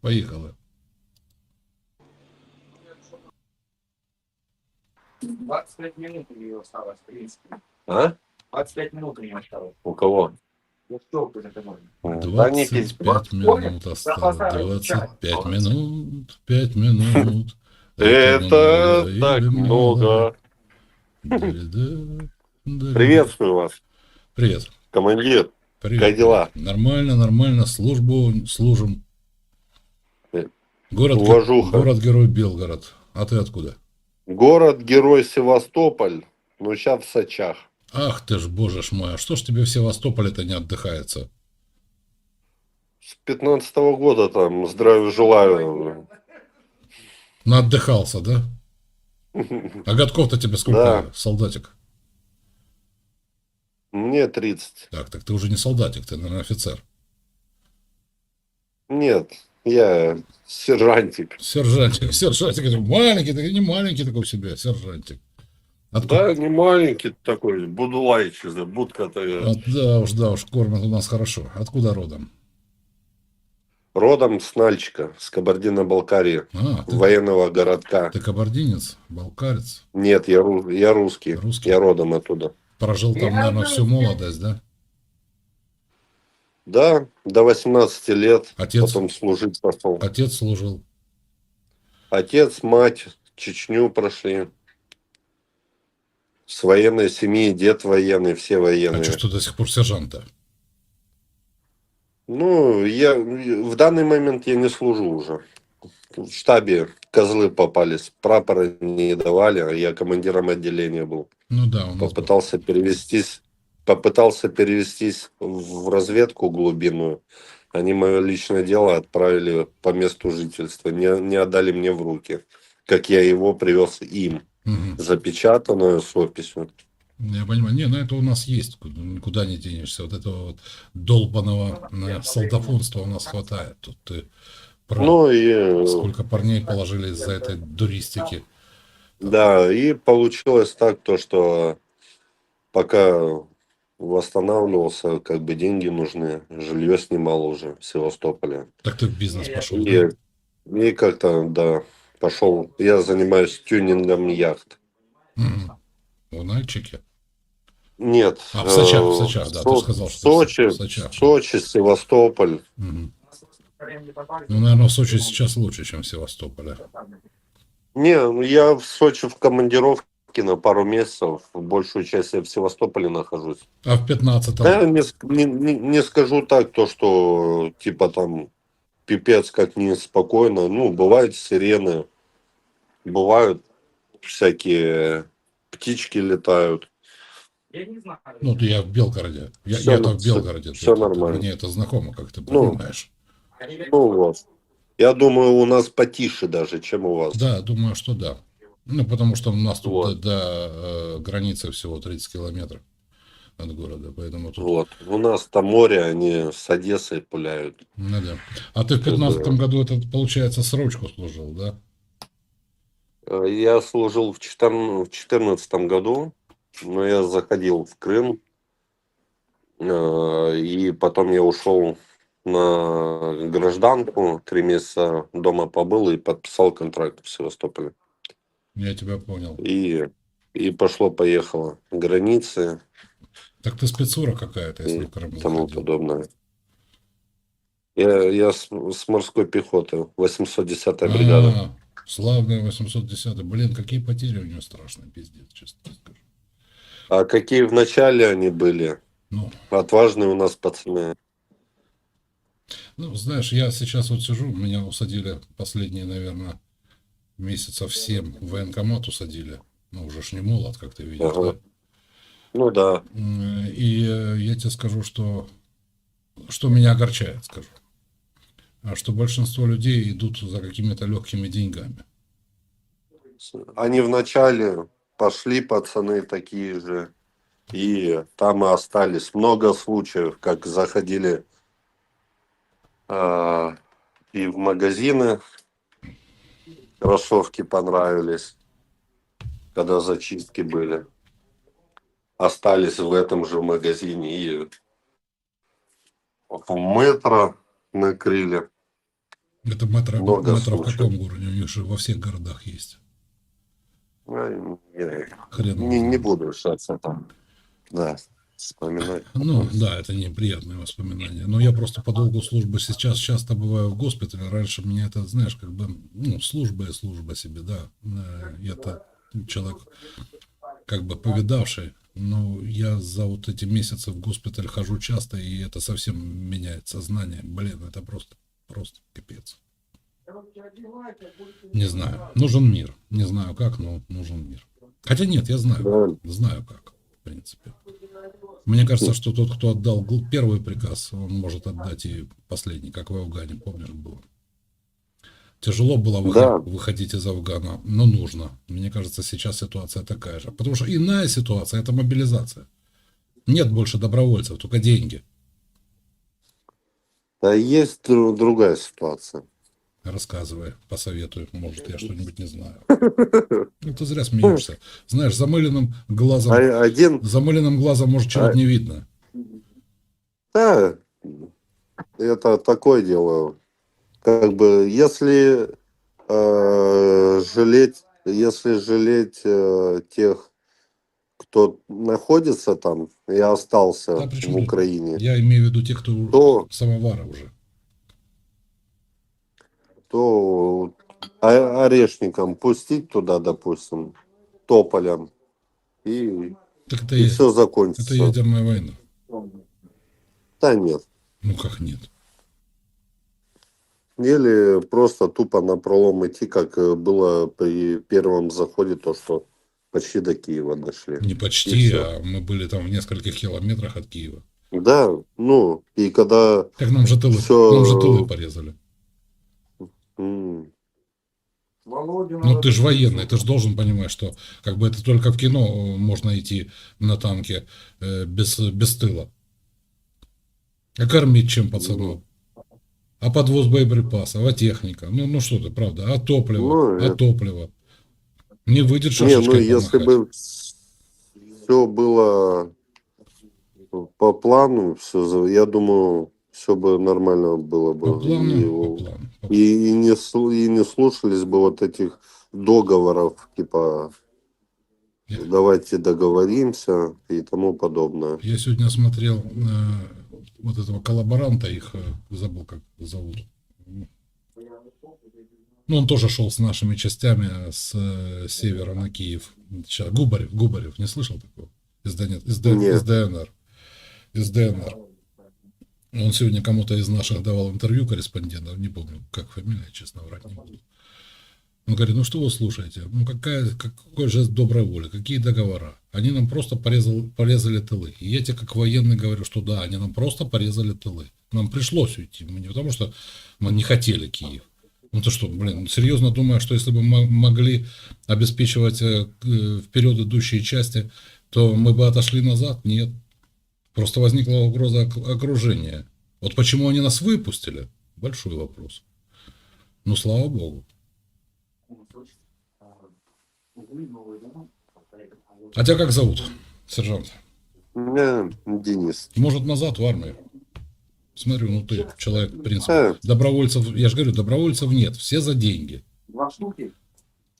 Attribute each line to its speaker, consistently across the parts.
Speaker 1: Поїхали.
Speaker 2: 25 минут у нее осталось, в принципе.
Speaker 3: А?
Speaker 2: 25 минут у нее осталось.
Speaker 3: У кого?
Speaker 2: Ну что это можно?
Speaker 3: Да не пить.
Speaker 1: 25 минут осталось. 25 минут, 5 минут.
Speaker 3: Это так много. Приветствую вас,
Speaker 1: Привет.
Speaker 3: командир.
Speaker 1: Привет.
Speaker 3: Как дела?
Speaker 1: Нормально, нормально. Службу служим. Город,
Speaker 3: уважуха.
Speaker 1: город-герой Белгород. А ты откуда?
Speaker 3: Город-герой Севастополь, но сейчас в Сочах.
Speaker 1: Ах ты ж, боже ж мой, а что ж тебе в Севастополе-то не отдыхается?
Speaker 3: С 15 года там здравия желаю.
Speaker 1: Наотдыхался, да? А годков-то тебе сколько,
Speaker 3: Да.
Speaker 1: солдатик?
Speaker 3: Мне 30.
Speaker 1: Так, так ты уже не солдатик, ты, наверное, офицер.
Speaker 3: Нет, я сержантик.
Speaker 1: Сержантик, сержантик, маленький, ты не маленький такой себе, сержантик. Откуда?
Speaker 3: Да, не маленький такой, будулайчик, будка-то.
Speaker 1: А, да уж, да уж, кормят у нас хорошо. Откуда родом?
Speaker 3: Родом с Нальчика, с Кабардино-Балкарии,
Speaker 1: А, ты,
Speaker 3: военного городка.
Speaker 1: ты кабардинец, балкарец.
Speaker 3: Нет, я, я русский.
Speaker 1: Русский.
Speaker 3: Я родом оттуда.
Speaker 1: Прожил там, наверное, всю молодость, да?
Speaker 3: Да, до 18 лет.
Speaker 1: Отец,
Speaker 3: Потом служить пошел.
Speaker 1: отец служил.
Speaker 3: Отец, мать Чечню прошли. С военной семьи, дед военный, все военные.
Speaker 1: А что, что до сих пор сержант-то?
Speaker 3: Ну, я в данный момент я не служу уже. В штабе козлы попались, прапора не давали, а я командиром отделения был.
Speaker 1: Ну да, у нас был.
Speaker 3: Попытался перевестись, попытался перевестись в разведку глубинную. Они мое личное дело отправили по месту жительства, не, не отдали мне в руки, как я его привез им,
Speaker 1: Мгм.
Speaker 3: запечатанную с описью.
Speaker 1: Я понимаю. Не, ну это у нас есть, куда- никуда не денешься. Вот этого вот долбанного э, солдафонства у нас хватает. Тут ты прав.
Speaker 3: Ну и
Speaker 1: Сколько парней положили из-за этой дуристики.
Speaker 3: да, и получилось так, то, что пока восстанавливался, как бы деньги нужны, жилье снимал уже в Севастополе.
Speaker 1: Так ты в бизнес пошел.
Speaker 3: И, и как-то, да, пошел. Я занимаюсь тюнингом яхт.
Speaker 1: Мгм. В Нальчике?
Speaker 3: Нет.
Speaker 1: А, в Сочах, в
Speaker 3: э,
Speaker 1: Сочах, да,
Speaker 3: Со-
Speaker 1: ты сказал,
Speaker 3: в
Speaker 1: что в
Speaker 3: Сочи,
Speaker 1: Со- в Сочах.
Speaker 3: Сочи, Севастополь.
Speaker 2: Попали.
Speaker 1: Ну, наверное, в Сочи сейчас лучше, чем в Севастополе.
Speaker 3: Не, ну я в Сочи в командировке на пару месяцев, большую часть я в Севастополе нахожусь.
Speaker 1: А в 15-м?
Speaker 3: Да, не, не, не- скажу так, то, что типа там пипец как неспокойно. Ну, бывают сирены, бывают всякие птички летают.
Speaker 2: Я не знаю.
Speaker 1: Ну, ты- я в Белгороде. Я, я-то
Speaker 3: на-
Speaker 1: в Белгороде.
Speaker 3: всё
Speaker 1: Ты-
Speaker 3: нормально.
Speaker 1: Мне это знакомо, как ты
Speaker 3: Ну.
Speaker 1: понимаешь.
Speaker 3: Ну вот. Я думаю, у нас потише даже, чем у вас.
Speaker 1: Да, думаю, что да. Ну, потому что у нас тут
Speaker 3: Вот.
Speaker 1: до, до, э, границы всего 30 километров от города, поэтому тут...
Speaker 3: Вот. У нас там море, они с Одессой пуляют.
Speaker 1: Ну, да. А ты в 15 году, это, получается, срочку служил, да?
Speaker 3: Э, Я служил в 2014 году, но я заходил в Крым, э, и потом я ушел на гражданку, три месяца дома побыл и подписал контракт в Севастополе.
Speaker 1: Я тебя понял.
Speaker 3: И, и пошло-поехало. Границы
Speaker 1: Так ты спецура какая-то, если
Speaker 3: и
Speaker 1: в Крым
Speaker 3: тому
Speaker 1: заходил.
Speaker 3: подобное. Я, я с, с морской пехоты, 810-я бригада.
Speaker 1: А, славная 810 Блин, какие потери у него страшные, пиздец, честно скажу.
Speaker 3: А какие в начале они были?
Speaker 1: Ну,
Speaker 3: Отважные у нас пацаны.
Speaker 1: ну, знаешь, я сейчас вот сижу, меня усадили последние, наверное, месяцев 7 в военкомат усадили. Ну, уже ж не молод, как ты видишь,
Speaker 3: Ага.
Speaker 1: да?
Speaker 3: Ну да.
Speaker 1: И э, я тебе скажу, что, что меня огорчает, скажу. А что большинство людей идут за какими-то легкими деньгами.
Speaker 3: Они вначале пошли, пацаны такие же, и там и остались. Много случаев, как заходили а, и в магазины, кроссовки понравились, когда зачистки были. Остались в этом же магазине и в метро накрыли.
Speaker 1: Это метро,
Speaker 3: Много
Speaker 1: метро в каком городе? У них же во всех городах есть. Хрен
Speaker 3: не, не буду решаться там. Да, вспоминать.
Speaker 1: Ну, да, это неприятные воспоминания. Но я просто по долгу службы сейчас часто бываю в госпитале. Раньше меня это, знаешь, как бы, ну, служба и служба себе, да. Э, Я-то человек, как бы, повидавший. Но я за вот эти месяцы в госпиталь хожу часто, и это совсем меняет сознание. Блин, это просто, просто капец. Не знаю. Нужен мир. Не знаю как, но нужен мир. Хотя нет, я знаю.
Speaker 3: Да,
Speaker 1: Знаю как, в принципе. Мне кажется, что тот, кто отдал первый приказ, он может отдать и последний, как в Афгане, помнишь, было. Тяжело было выход-
Speaker 3: Да.
Speaker 1: выходить из Афгана, но нужно. Мне кажется, сейчас ситуация такая же. Потому что иная ситуация – это мобилизация. Нет больше добровольцев, только деньги.
Speaker 3: Да есть дру- другая ситуация.
Speaker 1: Рассказывай, посоветуй, может, я что-нибудь не знаю. Ну, ты зря смеешься. Знаешь, замыленным глазом,
Speaker 3: А- Один,
Speaker 1: замыленным глазом, может, чего-то
Speaker 3: А-
Speaker 1: не видно.
Speaker 3: да, это такое дело. Как бы, если э, жалеть, если жалеть э, тех, кто находится там и остался
Speaker 1: Да,
Speaker 3: в Украине,
Speaker 1: Я имею в виду тех, кто
Speaker 3: то
Speaker 1: самовара уже.
Speaker 3: То о- орешникам пустить туда, допустим, тополям, и,
Speaker 1: Так это,
Speaker 3: и
Speaker 1: я-
Speaker 3: все закончится.
Speaker 1: это ядерная война.
Speaker 3: Да нет.
Speaker 1: Ну как нет?
Speaker 3: Или просто тупо на пролом идти, как э, было при первом заходе, то, что почти до Киева дошли.
Speaker 1: Не почти, а мы были там в нескольких километрах от Киева.
Speaker 3: Да, ну, и когда...
Speaker 1: Так нам же тылы,
Speaker 3: Всё.
Speaker 1: нам же тылы порезали. Ну ты же военный, ты же должен понимать, что как бы это только в кино э, можно идти на танке э, без, без тыла. А кормить чем пацанов? А подвоз боеприпасов, а техника? Ну, ну что ты, правда? А топливо?
Speaker 3: Ну,
Speaker 1: а
Speaker 3: это-
Speaker 1: топливо? Не выйдет
Speaker 3: Не, ну
Speaker 1: шашечкой
Speaker 3: если
Speaker 1: помахать.
Speaker 3: бы все было по плану, все, я думаю, все бы нормально было бы.
Speaker 1: По плану,
Speaker 3: и,
Speaker 1: по плану. по
Speaker 3: и- и не, и не слушались бы вот этих договоров, типа давайте договоримся и тому подобное.
Speaker 1: Я сегодня смотрел э, вот этого коллаборанта, их э, забыл, как зовут. Ну, он тоже шел с нашими частями с э, севера на Киев. Ща, Губарев, Губарев, не слышал такого? Из, Донец- из, Д-
Speaker 3: Нет.
Speaker 1: из ДНР. Из ДНР. Он сегодня кому-то из наших давал интервью корреспондентов, не помню, как фамилия, честно, врать не буду. Он говорит, ну что вы слушаете, ну какая, какой жест доброй воли, какие договора? Они нам просто порезал, порезали тылы. И я тебе как военный говорю, что да, они нам просто порезали тылы. Нам пришлось уйти, мы не потому что мы не хотели Киев. Ну ты что, блин, серьезно думаю, что если бы мы могли обеспечивать э, э, вперед идущие части, то мы бы отошли назад? Нет. Просто возникла угроза ок- окружения. Вот почему они нас выпустили? Большой вопрос. Ну, слава богу. А тебя как зовут, сержант?
Speaker 3: Меня Денис.
Speaker 1: Может, назад в армию? Смотрю, ну ты человек, в принципе.
Speaker 3: Да.
Speaker 1: Добровольцев, я же говорю, добровольцев нет, все за деньги.
Speaker 2: Два штуки?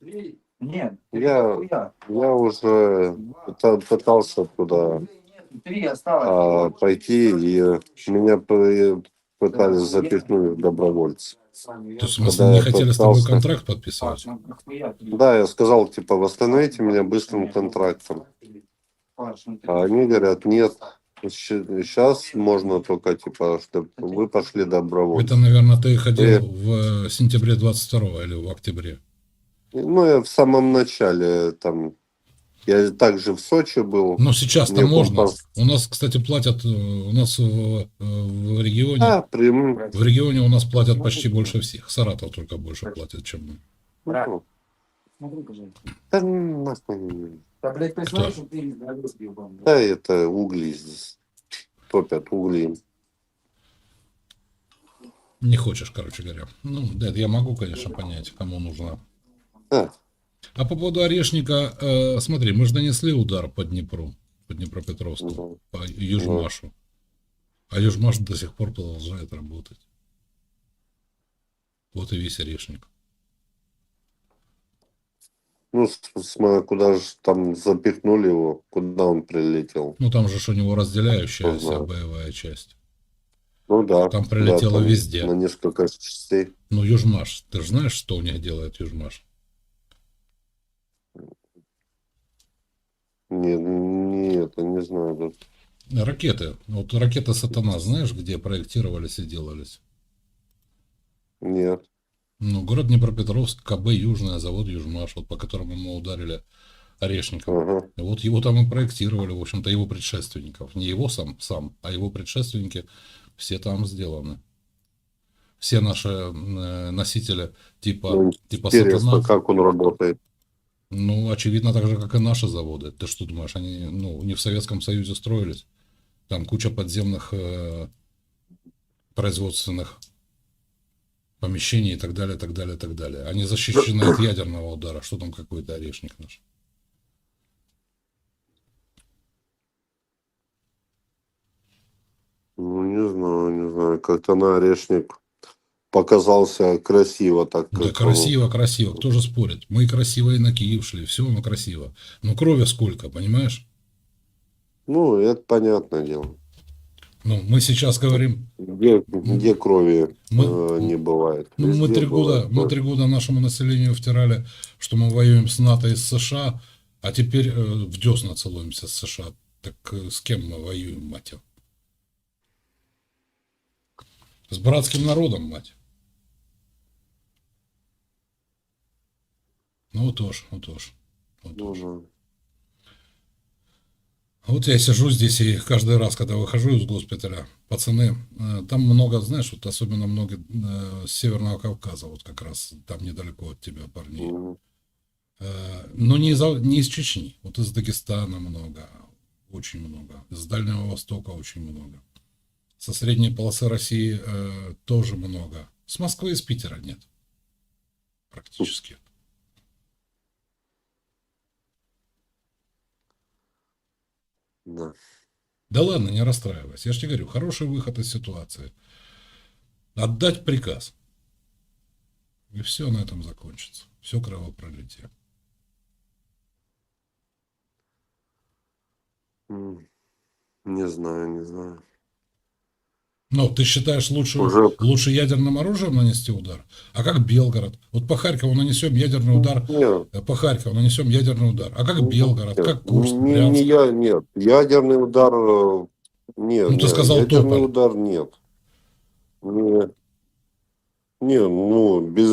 Speaker 2: Три? Нет.
Speaker 3: Я-. Я уже пыта- пытался туда а,
Speaker 2: осталось.
Speaker 3: пойти, и меня п- пытались запихнуть в добровольцы.
Speaker 1: То есть,
Speaker 3: Когда
Speaker 1: не
Speaker 3: я
Speaker 1: хотели с тобой контракт подписывать?
Speaker 2: Паш, ну?
Speaker 3: Да, я сказал, типа, восстановите меня быстрым контрактом.
Speaker 2: Ну
Speaker 3: А они говорят, нет, сейчас можно только, типа, чтобы вы пошли добровольцы.
Speaker 1: Это, наверное, ты ходил
Speaker 3: Э.
Speaker 1: в э, сентябре 22 или в октябре.
Speaker 3: Ну, я в самом начале там, я также в Сочи был.
Speaker 1: Но сейчас-то можно.
Speaker 3: компас-
Speaker 1: У нас, кстати, платят, э, у нас в, э, в регионе,
Speaker 3: Да, прям,
Speaker 1: в регионе у нас платят почти больше всех. Саратов только больше платит, чем мы.
Speaker 3: ну, да,
Speaker 2: блядь, что ты съебал, блядь.
Speaker 3: Да, это угли здесь. Топят угли.
Speaker 1: Не хочешь, короче говоря. Ну, да, это я могу, конечно, понять, кому нужно.
Speaker 3: Да.
Speaker 1: А по поводу Орешника, э, смотри, мы же нанесли удар по Днепру, по Днепропетровску,
Speaker 3: Ну,
Speaker 1: по Южмашу. А Южмаш до сих пор продолжает работать. Вот и весь орешник.
Speaker 3: Ну, с- смотря куда же там запихнули его, куда он прилетел.
Speaker 1: Ну там же у него разделяющая вся
Speaker 3: Ага.
Speaker 1: боевая часть.
Speaker 3: Ну да.
Speaker 1: Там прилетело
Speaker 3: да,
Speaker 1: везде.
Speaker 3: На несколько частей.
Speaker 1: Ну, Южмаш, ты же знаешь, что у них делает Южмаш?
Speaker 3: Нет, нет, я не знаю. даже.
Speaker 1: Ракеты. Вот ракеты Сатана, знаешь, где проектировались и делались?
Speaker 3: Нет.
Speaker 1: Ну, город Днепропетровск, КБ Южная, завод Южмаш, вот по которому мы ударили Орешников.
Speaker 3: Ага.
Speaker 1: Вот его там и проектировали, в общем-то, его предшественников. Не его сам, сам, а его предшественники все там сделаны. Все наши э, носители типа,
Speaker 3: Ну,
Speaker 1: типа Сатана.
Speaker 3: как он работает.
Speaker 1: Ну, очевидно, так же, как и наши заводы. Ты что думаешь, они ну, не в Советском Союзе строились? Там куча подземных э, производственных помещений и так далее, так далее, так далее. Они защищены от ядерного удара. Что там какой-то орешник наш?
Speaker 3: Ну, не знаю, не знаю. Как-то на орешник показался красиво так.
Speaker 1: Да
Speaker 3: как
Speaker 1: красиво, красиво. Кто же спорит? Мы красиво и на Киев шли. Все оно красиво. Но крови сколько, понимаешь?
Speaker 3: он- Ну, это понятное дело.
Speaker 1: Ну, мы сейчас говорим,
Speaker 3: Где, где крови
Speaker 1: Мы-
Speaker 3: э, не бывает.
Speaker 1: Ну, мы три года,
Speaker 3: бывает
Speaker 1: мы три года нашему населению втирали, что мы воюем с НАТО и с США, а теперь э, в десна целуемся с США. Так э, с кем мы воюем, мать его? С братским народом, мать. Ну, уж, вот уж. Вот
Speaker 3: Ну.
Speaker 1: Вот я сижу здесь и каждый раз, когда выхожу из госпиталя, пацаны, э, там много, знаешь, вот особенно много э, с Северного Кавказа, вот как раз там недалеко от тебя парней.
Speaker 3: Мгм.
Speaker 1: Э, Но не из, не из Чечни, вот из Дагестана много, очень много, из Дальнего Востока очень много. Со средней полосы России э, тоже много. С Москвы и с Питера нет. Практически.
Speaker 3: Да.
Speaker 1: Да ладно, не расстраивайся. Я же тебе говорю, хороший выход из ситуации. Отдать приказ. И все на этом закончится. Все кровопролитие.
Speaker 3: М. Не знаю, не знаю.
Speaker 1: Но ты считаешь лучше,
Speaker 3: Уже-
Speaker 1: лучше ядерным оружием нанести удар? А как Белгород? Вот по Харькову нанесем ядерный удар.
Speaker 3: Нет,
Speaker 1: э, По Харькову нанесем ядерный удар. А как Белгород?
Speaker 3: нет,
Speaker 1: Как Курск?
Speaker 3: не,
Speaker 1: Брянск?
Speaker 3: не я, нет. Ядерный удар э, нет.
Speaker 1: Ну, ты
Speaker 3: нет,
Speaker 1: сказал
Speaker 3: ядерный
Speaker 1: Тополь.
Speaker 3: удар нет. Не, не ну, без,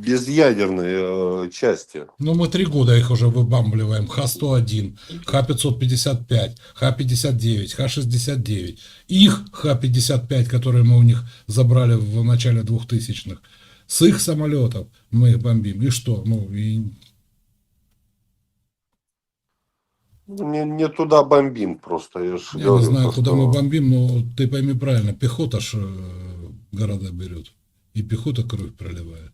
Speaker 3: без ядерной э, части.
Speaker 1: Ну, мы три года их уже выбамбливаем. Х-101, Х-555, Х-59, Х-69. Их Х-55, которые мы у них забрали в начале 2000-х. С их самолетов мы их бомбим. И что? Ну, и...
Speaker 3: Не, не туда бомбим просто. Я,
Speaker 1: я
Speaker 3: говорю,
Speaker 1: не знаю,
Speaker 3: то,
Speaker 1: куда мы бомбим, но ты пойми правильно. Пехота ж э, города берет. И пехота кровь проливает.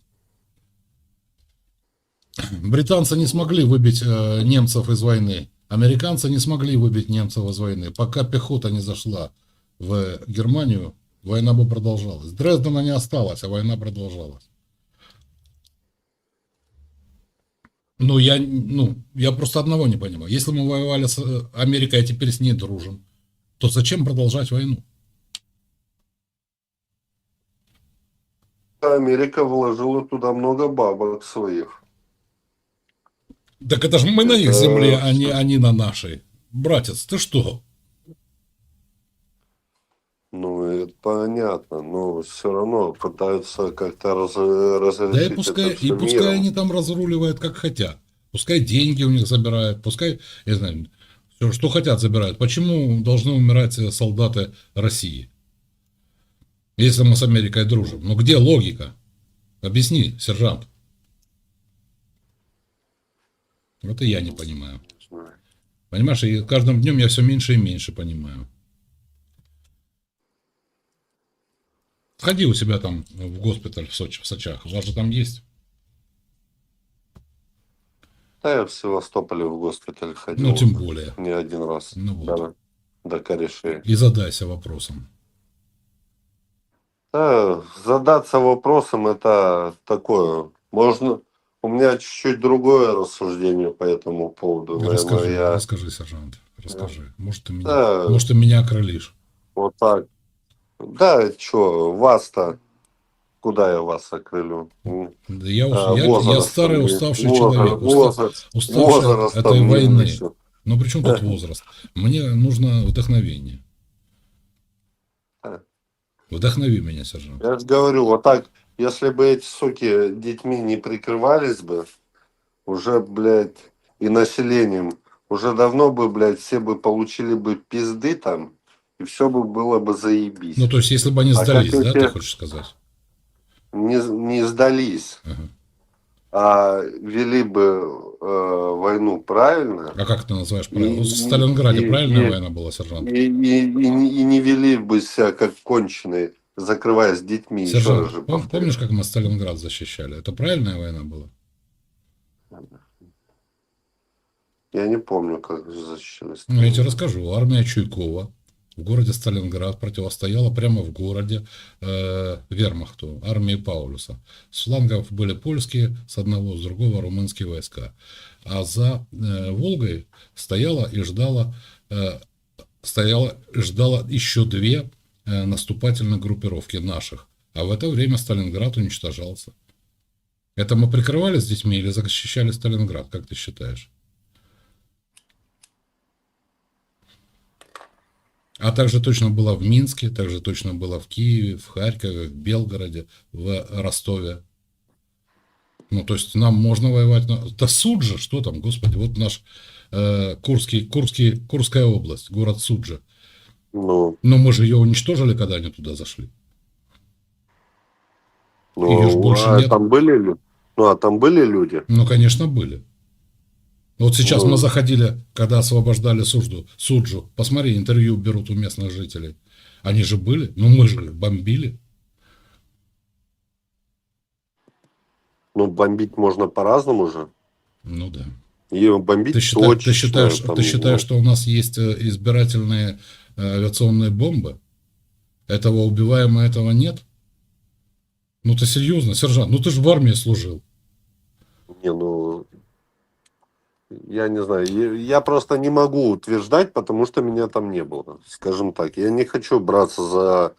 Speaker 1: Британцы не смогли выбить э, немцев из войны. Американцы не смогли выбить немцев из войны. Пока пехота не зашла в Германию, война бы продолжалась. Дрездена не осталось, а война продолжалась. Ну, я, ну, я просто одного не понимаю. Если мы воевали с э, Америкой, а теперь с ней дружим, то зачем продолжать войну?
Speaker 3: Америка вложила туда много бабок своих.
Speaker 1: Так это же мы на их
Speaker 3: Это-
Speaker 1: земле, а не они на нашей. Братец, ты что?
Speaker 3: Ну, это понятно, но все равно пытаются как-то раз,
Speaker 1: Да
Speaker 3: разрешить
Speaker 1: и пускай,
Speaker 3: это
Speaker 1: и пускай
Speaker 3: миром.
Speaker 1: они там разруливают как хотят. Пускай деньги у них забирают, пускай, я знаю, всё, что хотят забирают. Почему должны умирать э, солдаты России? Если мы с Америкой дружим. Ну где логика? Объясни, сержант. Вот и я не понимаю. Понимаешь, и каждым днем я все меньше и меньше понимаю. Сходи у себя там в госпиталь в Сочи, в Сочах. У вас же там есть.
Speaker 3: Да, я в Севастополе в госпиталь ходил.
Speaker 1: Ну, тем более.
Speaker 3: Не один раз.
Speaker 1: Ну вот.
Speaker 3: Да, до корешей.
Speaker 1: И задайся вопросом.
Speaker 3: Да, задаться вопросом это такое. Можно. У меня чуть-чуть другое рассуждение по этому поводу. Наверное,
Speaker 1: Расскажи,
Speaker 3: я
Speaker 1: расскажи, сержант, расскажи. Может, ты меня,
Speaker 3: Да.
Speaker 1: может, ты меня окрылишь.
Speaker 3: вот так. Да, что, вас-то. Куда я вас окрылю?
Speaker 1: Да я, уж-
Speaker 3: а,
Speaker 1: я, я старый, уставший
Speaker 3: Возраст-
Speaker 1: человек,
Speaker 3: возраст-
Speaker 1: уставший
Speaker 3: возрастом
Speaker 1: от этой войны.
Speaker 3: лучше.
Speaker 1: Но при чем тут возраст? Мне нужно вдохновение. Вдохнови меня, сержант.
Speaker 3: Я же говорю, вот так, если бы эти суки детьми не прикрывались бы, уже, блядь, и населением, уже давно бы, блядь, все бы получили бы пизды там, и все бы было бы заебись.
Speaker 1: Ну, то есть, если бы они
Speaker 3: А
Speaker 1: сдались,
Speaker 3: как
Speaker 1: да, ты хочешь сказать?
Speaker 3: Не, не сдались,
Speaker 1: Ага.
Speaker 3: а вели бы э, войну правильно,
Speaker 1: А как ты называешь
Speaker 3: И-
Speaker 1: правильно? Вот в Сталинграде
Speaker 3: и-
Speaker 1: правильная
Speaker 3: и-
Speaker 1: война была, сержант?
Speaker 3: и, и, и, не- и не вели бы себя как конченые, закрываясь детьми. Еще раз
Speaker 1: Сержант,
Speaker 3: же
Speaker 1: пом-
Speaker 3: повторю.
Speaker 1: помнишь, как мы Сталинград защищали? Это правильная война была?
Speaker 3: Я не помню, как защищались.
Speaker 1: Ну, я тебе расскажу. Армия Чуйкова в городе Сталинград противостояла прямо в городе э, вермахту, армии Паулюса. С флангов были польские, с одного, с другого румынские войска. А за э, Волгой стояла и ждала, э, стояла ждала еще две э, наступательных группировки наших. А в это время Сталинград уничтожался. Это мы прикрывали с детьми или защищали Сталинград, как ты считаешь? А также точно было в Минске, также точно было в Киеве, в Харькове, в Белгороде, в Ростове. Ну, то есть нам можно воевать. на- Да Суджа, что там, господи, вот наш э, Курский, Курский, Курская область, город Суджа.
Speaker 3: Ну,
Speaker 1: Но мы же ее уничтожили, когда они туда зашли.
Speaker 3: ну
Speaker 1: Её ж больше
Speaker 3: а
Speaker 1: нет.
Speaker 3: там были люди? Ну, а там были люди?
Speaker 1: Ну, конечно, были. Вот сейчас
Speaker 3: Ну.
Speaker 1: мы заходили, когда освобождали Суджу, Суджу. Посмотри, интервью берут у местных жителей. Они же были. Ну, мы же бомбили.
Speaker 3: Ну, бомбить можно по-разному же.
Speaker 1: Ну да.
Speaker 3: И бомбить
Speaker 1: Ты считаешь, ты
Speaker 3: точечно,
Speaker 1: считаешь,
Speaker 3: там,
Speaker 1: ты считаешь,
Speaker 3: ну,
Speaker 1: что у нас есть э, избирательные авиационные бомбы? Этого убиваемо, этого нет? Ну ты серьезно, сержант? Ну ты же в армии служил.
Speaker 3: Не, ну, я не знаю. Я, я просто не могу утверждать, потому что меня там не было. Скажем так. Я не хочу браться за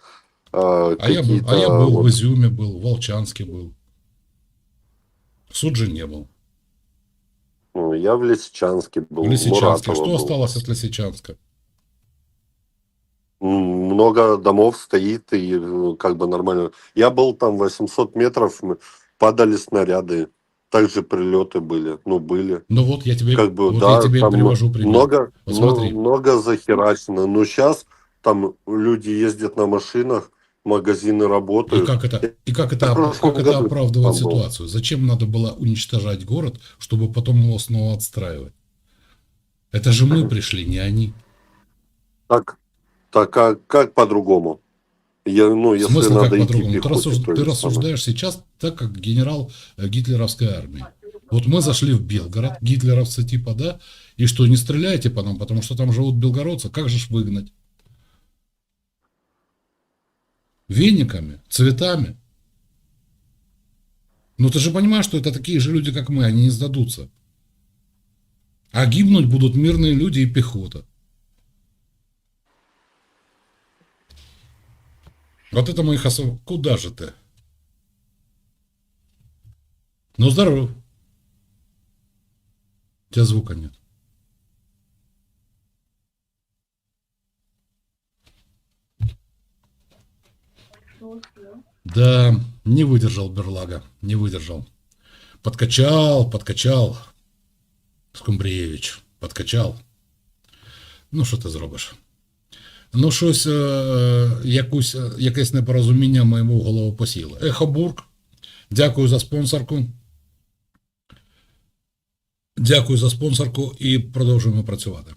Speaker 3: э,
Speaker 1: А я, был, а я был
Speaker 3: вот-
Speaker 1: в Изюме, был, в Волчанске был. В Судже не был.
Speaker 3: ну, я в Лисичанске был.
Speaker 1: В Лисичанске. Что
Speaker 3: был.
Speaker 1: осталось от Лисичанска?
Speaker 3: Много домов стоит и э, как бы нормально. Я был там 800 метров, падали снаряды. Также прилеты были. Ну, были.
Speaker 1: Ну вот я тебе,
Speaker 3: Как бы,
Speaker 1: вот
Speaker 3: да,
Speaker 1: я тебе и
Speaker 3: там
Speaker 1: привожу пример.
Speaker 3: много,
Speaker 1: Вот смотри.
Speaker 3: но- много захерачено. Но сейчас там люди ездят на машинах, магазины
Speaker 1: И
Speaker 3: работают.
Speaker 1: как это, и как это, как это оправдывает
Speaker 3: там был.
Speaker 1: ситуацию? Зачем надо было уничтожать город, чтобы потом его снова отстраивать? Это же мы пришли, не они.
Speaker 3: Так, так а как по-другому? Я, ну, если
Speaker 1: Смысл как
Speaker 3: надо идти
Speaker 1: по-другому? Ты, рассуж- ты рассуждаешь сейчас так, как генерал э, гитлеровской армии. Вот мы зашли в Белгород, гитлеровцы типа, да, и что, не стреляйте по нам, потому что там живут белгородцы, как же ж выгнать? Вениками, цветами. Ну ты же понимаешь, что это такие же люди, как мы, они не сдадутся. А гибнуть будут мирные люди и пехота. Вот это моих особ... Куда же ты? Ну, здоров. У тебя звука нет. Да, не выдержал Берлага, не выдержал. Подкачал, подкачал. Скумбрієвич, подкачал. Ну, що ти зробиш? Ну, щось, е, якусь, е, якесь непорозуміння моєму голову посіло. Ехобург, дякую за спонсорку. Дякую за спонсорку і продовжуємо працювати.